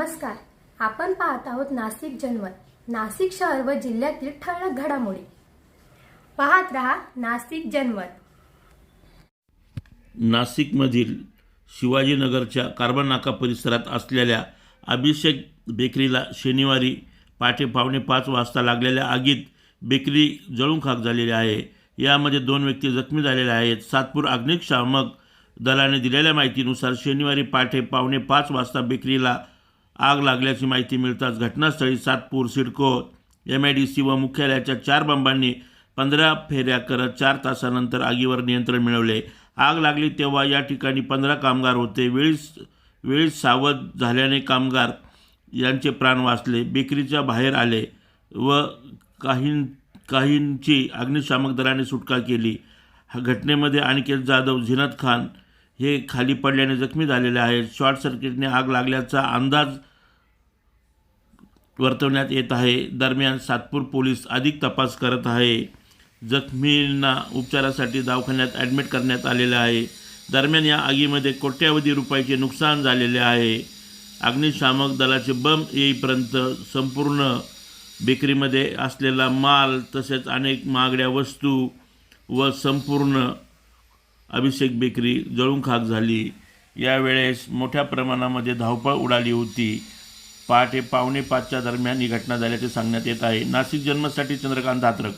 नमस्कार. आपण पाहत आहोत नाशिक जनमत नाशिक शहर व जिल्ह्यातील ठळक घडामोडी. पाहत रहा नाशिक जनमत नाशिकमधील शिवाजीनगरच्या कार्बन नाका परिसरात असलेल्या अभिषेक बेकरीला शनिवारी पहाटे पावणे पाच वाजता लागलेल्या आगीत बेकरी जळून खाक झालेली आहे. यामध्ये दोन व्यक्ती जखमी झालेले आहेत. सातपूर अग्निशामक दलाने दिलेल्या माहितीनुसार शनिवारी पहाटे पावणे पाच वाजता बेकरीला आग लागल्याची माहिती मिळताच घटनास्थळी Satpur CIDCO M I D C व मुख्यालयाच्या चार बंबांनी पंधरा फेऱ्या करत चार तासानंतर आगीवर नियंत्रण मिळवले. आग लागली तेव्हा या ठिकाणी पंधरा कामगार होते. वेळीच वेळीच सावध झाल्याने कामगार यांचे प्राण वाचले. बेकरीच्या बाहेर आले व काही काहींची अग्निशामक दलाने सुटका केली. हा घटनेमध्ये अनिकेत जाधव झिनत खान हे खाली पडल्याने जखमी झालेले आहेत. शॉर्ट सर्किटने आग लागल्याचा अंदाज वर्तवण्यात येत आहे. दरम्यान सातपूर पोलीस अधिक तपास करत आहे. जखमींना उपचारासाठी दवाखान्यात ॲडमिट करण्यात आलेलं आहे. दरम्यान या आगीमध्ये कोट्यावधी रुपयाचे नुकसान झालेले आहे. अग्निशामक दलाचे बंब येईपर्यंत संपूर्ण बेकरीमध्ये असलेला माल तसेच अनेक महागड्या वस्तू व संपूर्ण अभिषेक बेकरी जळून खाक झाली. यावेळेस मोठ्या प्रमाणामध्ये धावपळ उडाली होती. पहाटे पावणे पाचच्या दरम्यान ही घटना झाल्याचे सांगण्यात येत आहे. नाशिक जन्मासाठी चंद्रकांत धात्रक